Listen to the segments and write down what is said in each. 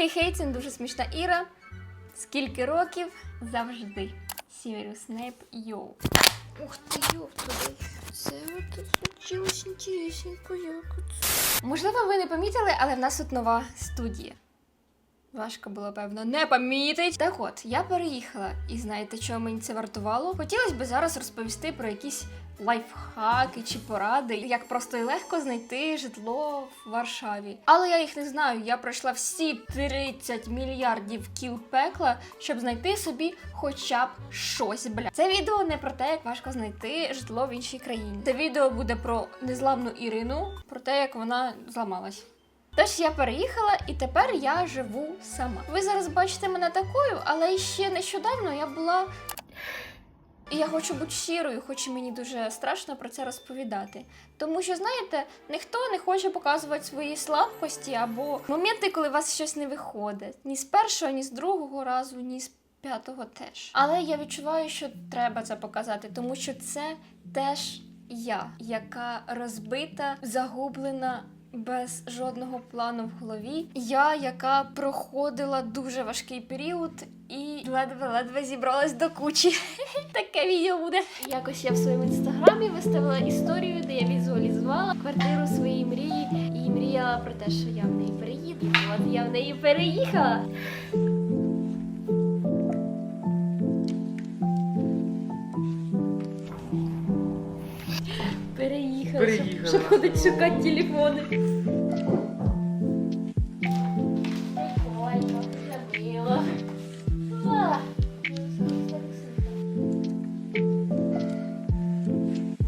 Хей-хей, це не дуже смішна Іра. Скільки років завжди. Сіріус Снейп Йоу. Ух ти, ёб твою. Це от случилось інтересненько, як от. Можливо, ви не помітили, але в нас тут нова студія. Важко було, певно, не помітить. Так от, я переїхала, і знаєте, чого мені це вартувало? Хотілося б зараз розповісти про якісь лайфхаки чи поради, як просто і легко знайти житло в Варшаві. Але я їх не знаю. Я пройшла всі 30 мільярдів кіл пекла, щоб знайти собі хоча б щось. Бля, це відео не про те, як важко знайти житло в іншій країні. Це відео буде про незламну Ірину, про те, як вона зламалась. Тож я переїхала і тепер я живу сама. Ви зараз бачите мене такою, але ще нещодавно я була. І я хочу бути щирою, хоч і мені дуже страшно про це розповідати. Тому що, знаєте, ніхто не хоче показувати свої слабкості або моменти, коли у вас щось не виходить. Ні з першого, ні з другого разу, ні з п'ятого теж. Але я відчуваю, що треба це показати, тому що це теж я, яка розбита, загублена. Без жодного плану в голові. Я, яка проходила дуже важкий період і ледве-ледве зібралась до кучі. Таке відео буде. Якось я в своєму інстаграмі виставила історію, де я візуалізувала квартиру своєї мрії і мріяла про те, що я в неї переїду. От я в неї переїхала. Переїхала, щоб- ходить шукати телефони. Прикольно, забила.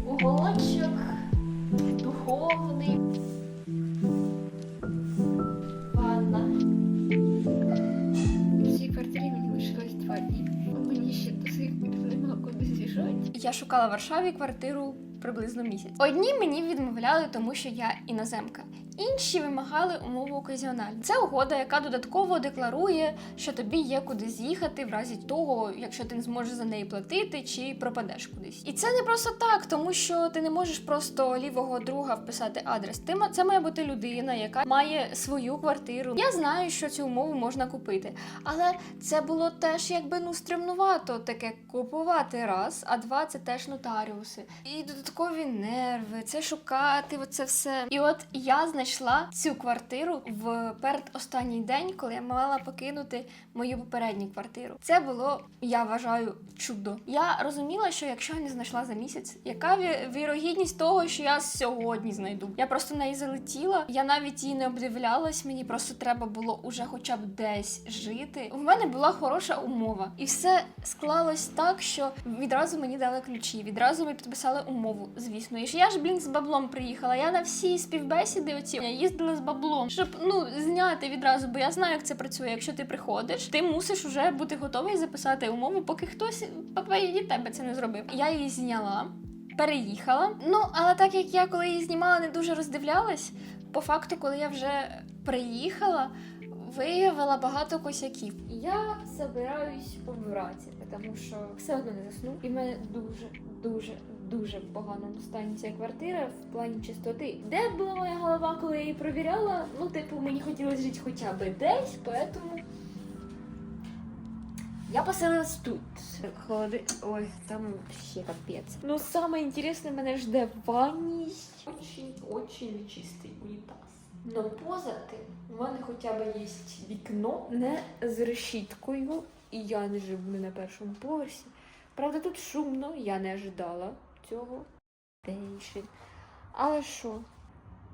Уголочок духовний. Ванна. В цій квартирі мені лишилось два дні. Мені ще до сих пір нема куди з'їжджати. Я шукала в Варшаві квартиру приблизно місяць. Одні мені відмовляли, тому що я іноземка. Інші вимагали умову оказіональну. Це угода, яка додатково декларує, що тобі є куди з'їхати в разі того, якщо ти не зможеш за неї платити чи пропадеш кудись. І це не просто так, тому що ти не можеш просто лівого друга вписати адрес. Ти це має бути людина, яка має свою квартиру. Я знаю, що цю умову можна купити, але це було теж якби ну стремнувато таке купувати раз, а два це теж нотаріуси. І додаткові нерви, це шукати, оце все. І от я знайшла цю квартиру в передостанній день, коли я мала покинути мою попередню квартиру. Це було, я вважаю, чудо. Я розуміла, що якщо я не знайшла за місяць, яка вірогідність того, що я сьогодні знайду? Я просто в неї залетіла. Я навіть її не обдивлялась. Мені просто треба було уже хоча б десь жити. У мене була хороша умова, і все склалось так, що відразу мені дали ключі. Відразу ми підписали умову. Звісно, і ж я ж блін з баблом приїхала. Я на всі співбесіди оці я їздила з баблом, щоб ну зняти відразу, бо я знаю, як це працює. Якщо ти приходиш, ти мусиш уже бути готовий записати умову, поки хтось попереді тебе це не зробив. Я її зняла. Переїхала. Ну, але так як я коли її знімала, не дуже роздивлялась, по факту, коли я вже приїхала, виявила багато косяків. Я збираюсь побратися, тому що все одно не засну. І в мене дуже, дуже, дуже в поганому стані ця квартира в плані чистоти. Де була моя голова, коли я її провіряла? Ну, типу, мені хотілося жити хоча б десь, поэтому я поселилась тут. Ходи. Ой, там ще капець. Ну, саме інтересне мене жде в ванні. Очень-очень чистий унітаз. Но поза тим, у мене хоча б є вікно не з решіткою, і я не живу не на першому поверсі. Правда, тут шумно, я не ожидала цього. Дейшин. Але що?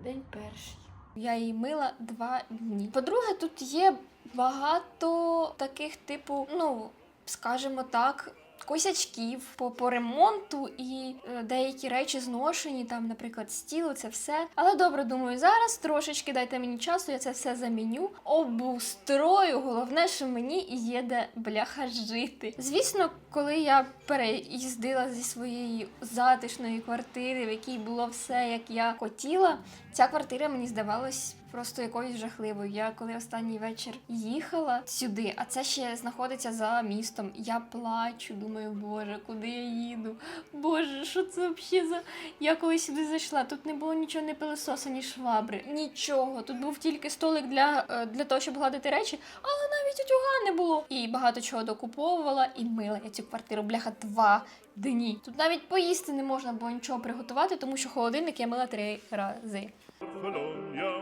День перший. Я її мила два дні. По-друге, тут є багато таких, типу, ну, скажімо так. Косячків по, по ремонту і е, деякі речі зношені, там, наприклад, стіл, це все. Але добре, думаю, зараз трошечки дайте мені часу, я це все заміню. Обустрою. Головне, що мені є де бляха жити. Звісно, коли я переїздила зі своєї затишної квартири, в якій було все, як я хотіла, ця квартира мені здавалась просто якоюсь жахливою. Я коли останній вечір їхала сюди, а це ще знаходиться за містом. Я плачу, думаю, боже, куди я їду? Боже, що це взагалі за. Я коли сюди зайшла, тут не було нічого, ні пилососа, ні швабри, нічого. Тут був тільки столик для, е, для того, щоб гладити речі, але навіть утюга не було. І багато чого докуповувала, і мила я цю квартиру, бляха, два дні. Тут навіть поїсти не можна було нічого приготувати, тому що холодильник я мила три рази.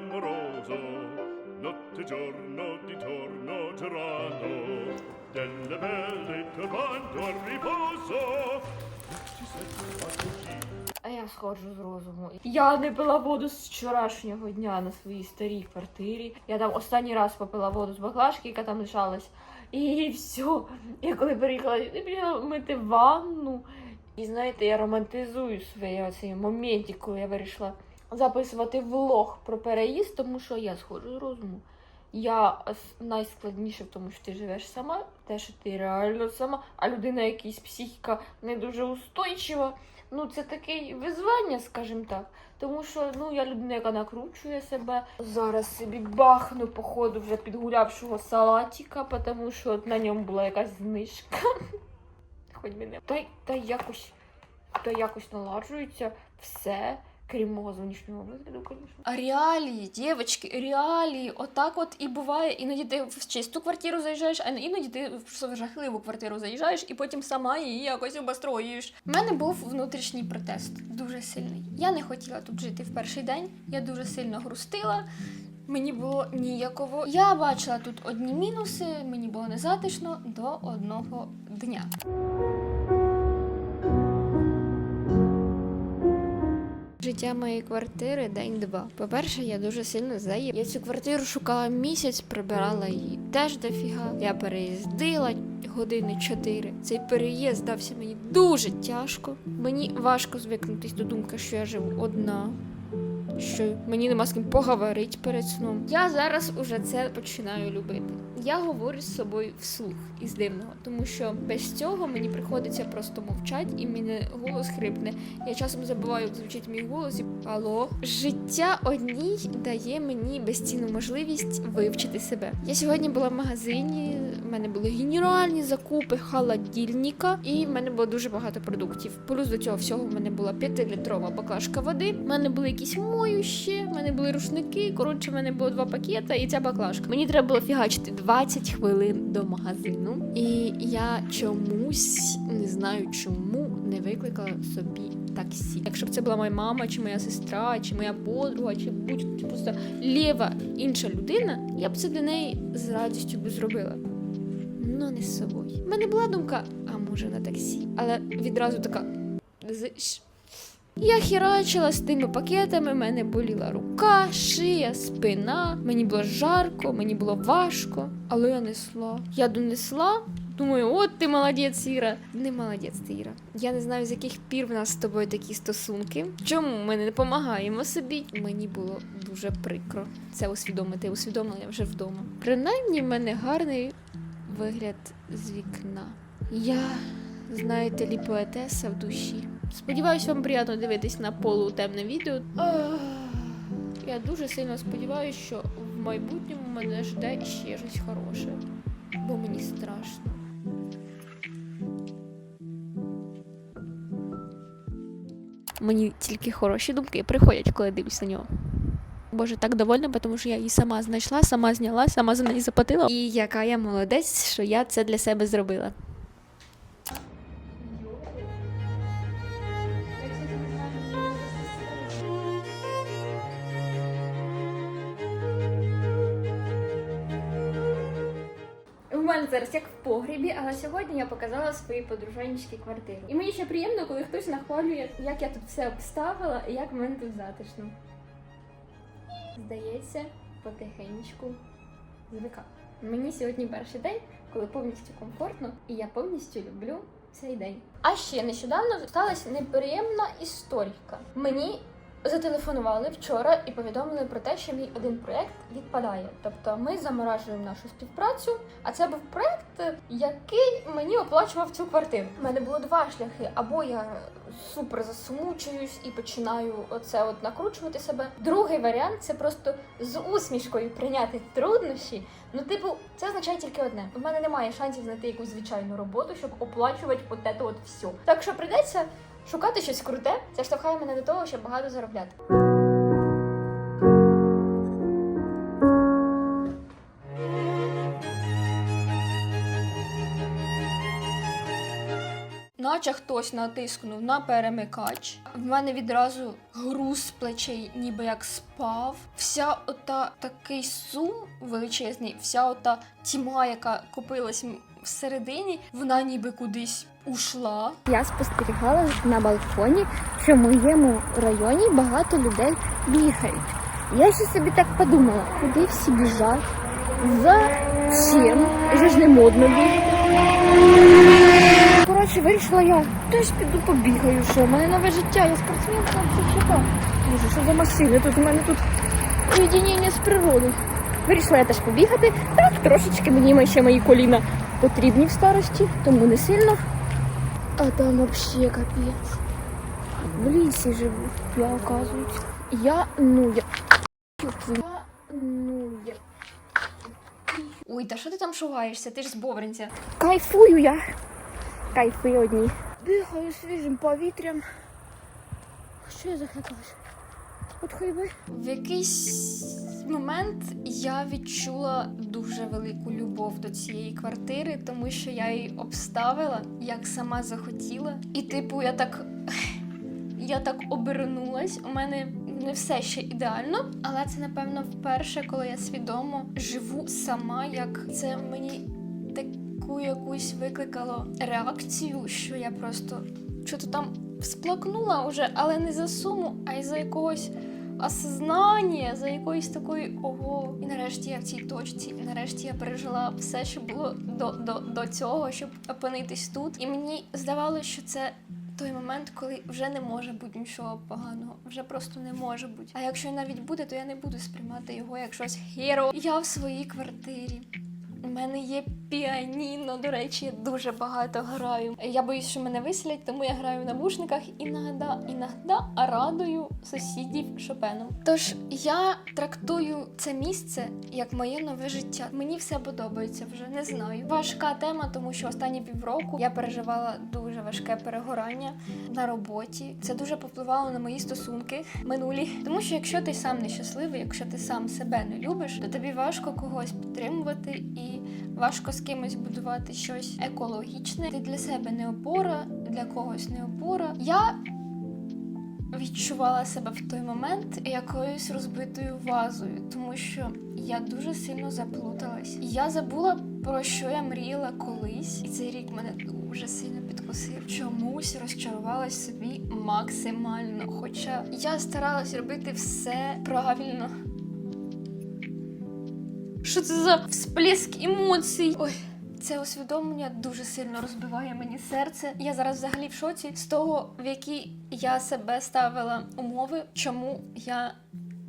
Amoroso, notte giorno di torno girano, delle belle turbando al riposo, А я сходжу з розуму. Я не пила воду з вчорашнього дня на своїй старій квартирі. Я там останній раз попила воду з баклажки, яка там лишалась. І все. Я коли приїхала, я почала мити ванну. І знаєте, я романтизую свої оці моменти, коли я вирішила записувати влог про переїзд, тому що я сходжу з розуму. Я найскладніше в тому, що ти живеш сама, те, що ти реально сама, а людина якась психіка не дуже устойчива. Ну, це таке визвання, скажімо так. Тому що ну я людина, яка накручує себе. Зараз собі бахну, походу, вже підгулявшого салатика, тому що на ньому була якась знижка. Хоч мене. Та, та якось, та якось наладжується все, крім мого зовнішнього вигляду, звісно. А реалії, дівчатки, реалії, отак от і буває. Іноді ти в чисту квартиру заїжджаєш, а іноді ти в жахливу квартиру заїжджаєш і потім сама її якось обостроюєш. У мене був внутрішній протест, дуже сильний. Я не хотіла тут жити в перший день. Я дуже сильно грустила. Мені було ніяково. Я бачила тут одні мінуси, мені було незатишно до одного дня. Життя моєї квартири день-два. По-перше, я дуже сильно заїб. Я цю квартиру шукала місяць, прибирала її теж дофіга. Я переїздила години чотири. Цей переїзд дався мені дуже тяжко. Мені важко звикнутись до думки, що я живу одна. Що мені нема з ким поговорити перед сном. Я зараз уже це починаю любити. Я говорю з собою вслух із дивного, тому що без цього мені приходиться просто мовчати, і мене голос хрипне. Я часом забуваю, як звучить мій голос. і Алло, життя одній дає мені безцінну можливість вивчити себе. Я сьогодні була в магазині. В мене були генеральні закупи холодильника, і в мене було дуже багато продуктів. Плюс до цього всього в мене була 5-літрова баклажка води. В мене були якісь моющі, в мене були рушники. Коротше, в мене було два пакета і ця баклажка. Мені треба було фігачити 20 хвилин до магазину, і я чомусь не знаю чому не викликала собі таксі. Якщо б це була моя мама, чи моя сестра, чи моя подруга, чи будь чи просто лєва інша людина, я б це для неї з радістю би зробила. Ну, не з собою. У мене була думка, а може на таксі, але відразу така. «З- я херачила з тими пакетами, в мене боліла рука, шия, спина. Мені було жарко, мені було важко, але я несла. Я донесла. Думаю, от ти молодець, Іра. Не молодець ти, Іра. Я не знаю, з яких пір в нас з тобою такі стосунки. Чому ми не допомагаємо собі? Мені було дуже прикро це усвідомити. Усвідомила я вже вдома. Принаймні, в мене гарний вигляд з вікна. Я, знаєте, лі поетеса в душі. Сподіваюсь, вам приємно дивитись на полутемне відео. Я дуже сильно сподіваюся, що в майбутньому мене жде ще щось хороше, бо мені страшно. Мені тільки хороші думки приходять, коли дивлюсь на нього. Боже, так довольна, тому що я її сама знайшла, сама зняла, сама за неї заплатила. І яка я молодець, що я це для себе зробила. У мене зараз як в погрібі, але сьогодні я показала свої подружанські квартири. І мені ще приємно, коли хтось нахвалює, як я тут все обставила і як в мене тут затишно. Здається, потихеньку звикав. Мені сьогодні перший день, коли повністю комфортно, і я повністю люблю цей день. А ще нещодавно сталася неприємна історія. Мені зателефонували вчора і повідомили про те, що мій один проєкт відпадає. Тобто ми заморажуємо нашу співпрацю. А це був проєкт, який мені оплачував цю квартиру. У мене було два шляхи: або я супер засмучуюсь і починаю оце от накручувати себе. Другий варіант це просто з усмішкою прийняти труднощі. Ну, типу, це означає тільки одне: у мене немає шансів знайти якусь звичайну роботу, щоб оплачувати от це от все. Так що прийдеться шукати щось круте. Це штовхає мене до того, щоб багато заробляти. Наче хтось натиснув на перемикач. В мене відразу груз з плечей, ніби як спав. Вся ота такий сум величезний, вся ота тьма, яка купилась всередині, вона ніби кудись ушла. Я спостерігала на балконі, що в моєму районі багато людей бігають. Я ще собі так подумала, куди всі біжать, за чим, вже ж не модно бігати. Коротше, вирішила я теж піду побігаю, що в мене нове життя, я спортсменка, це чого? Боже, що за машини? Тут у мене тут уєдинення з природою. Вирішила я теж побігати, так трошечки мені ще мої коліна потрібні в старості, тому не сильно. А там вообще капец. В лісі живу, я оказується. Я ну я. Я ну я. Ой, та що ти там шугаєшся? Ти ж з Бобринця. Кайфую я. Кайфую одні. Дихаю свіжим повітрям. Що я захекалась? От хай би. В якийсь момент я відчула дуже велику любов до цієї квартири, тому що я її обставила, як сама захотіла. І, типу, я так. Я так обернулась. У мене не все ще ідеально, але це напевно вперше, коли я свідомо живу сама, як це мені таку якусь викликало реакцію, що я просто що-то там всплакнула вже, але не за суму, а й за якогось осознання, за якоюсь такою ого. І нарешті я в цій точці, і нарешті я пережила все, що було до, до, до цього, щоб опинитись тут. І мені здавалося, що це. Той момент, коли вже не може бути нічого поганого, вже просто не може бути. А якщо навіть буде, то я не буду сприймати його як щось геро. Я в своїй квартирі. У мене є піаніно, до речі, я дуже багато граю. Я боюсь, що мене виселять, тому я граю в навушниках іногда, іногда радую сусідів Шопеном. Тож я трактую це місце як моє нове життя. Мені все подобається вже, не знаю. Важка тема, тому що останні півроку я переживала дуже важке перегорання на роботі. Це дуже повпливало на мої стосунки минулі. Тому що якщо ти сам нещасливий, якщо ти сам себе не любиш, то тобі важко когось підтримувати і важко з кимось будувати щось екологічне. Ти для себе не опора, для когось не опора. Я відчувала себе в той момент якоюсь розбитою вазою, тому що я дуже сильно заплуталась. Я забула про що я мріяла колись, і цей рік мене дуже сильно підкосив. Чомусь розчарувалась собі максимально. Хоча я старалась робити все правильно. Що це за всплеск емоцій? Ой. Це усвідомлення дуже сильно розбиває мені серце. Я зараз взагалі в шоці з того, в які я себе ставила умови, чому я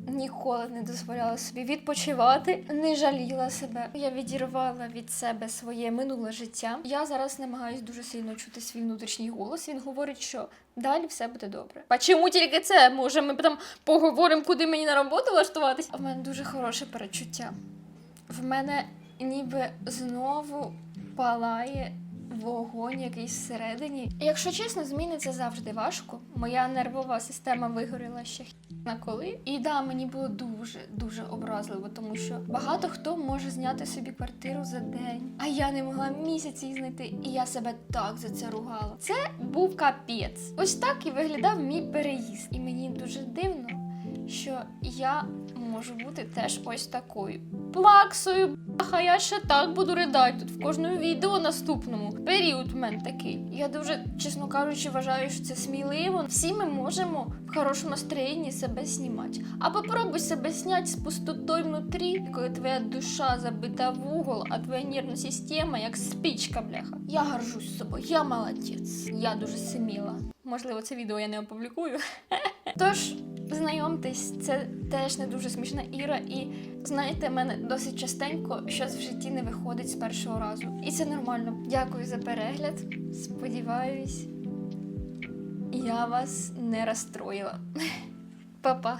ніколи не дозволяла собі відпочивати, не жаліла себе. Я відірвала від себе своє минуле життя. Я зараз намагаюсь дуже сильно чути свій внутрішній голос. Він говорить, що далі все буде добре. А чому тільки це? Може, ми там поговоримо, куди мені на роботу влаштуватись? У мене дуже хороше перечуття. В мене ніби знову палає вогонь якийсь всередині. Якщо чесно, зміни це завжди важко. Моя нервова система вигоріла ще на коли. І да, мені було дуже дуже образливо, тому що багато хто може зняти собі квартиру за день, а я не могла місяці знайти, і я себе так за це ругала. Це був капець. Ось так і виглядав мій переїзд. І мені дуже дивно, що я можу бути теж ось такою. Плаксою, баха, я ще так буду ридати тут в кожному відео наступному. Період в мене такий. Я дуже, чесно кажучи, вважаю, що це сміливо. Всі ми можемо в хорошому настроєнні себе знімати. А попробуй себе зняти з пустотою внутрі, коли твоя душа забита в угол, а твоя нервна система як спічка, бляха. Я горжусь собою, я молодець. Я дуже сміла. Можливо, це відео я не опублікую. Тож, Знайомтесь, це теж не дуже смішна Іра, і знаєте, мене досить частенько щось в житті не виходить з першого разу. І це нормально. Дякую за перегляд. Сподіваюсь, я вас не розстроїла. Па-па.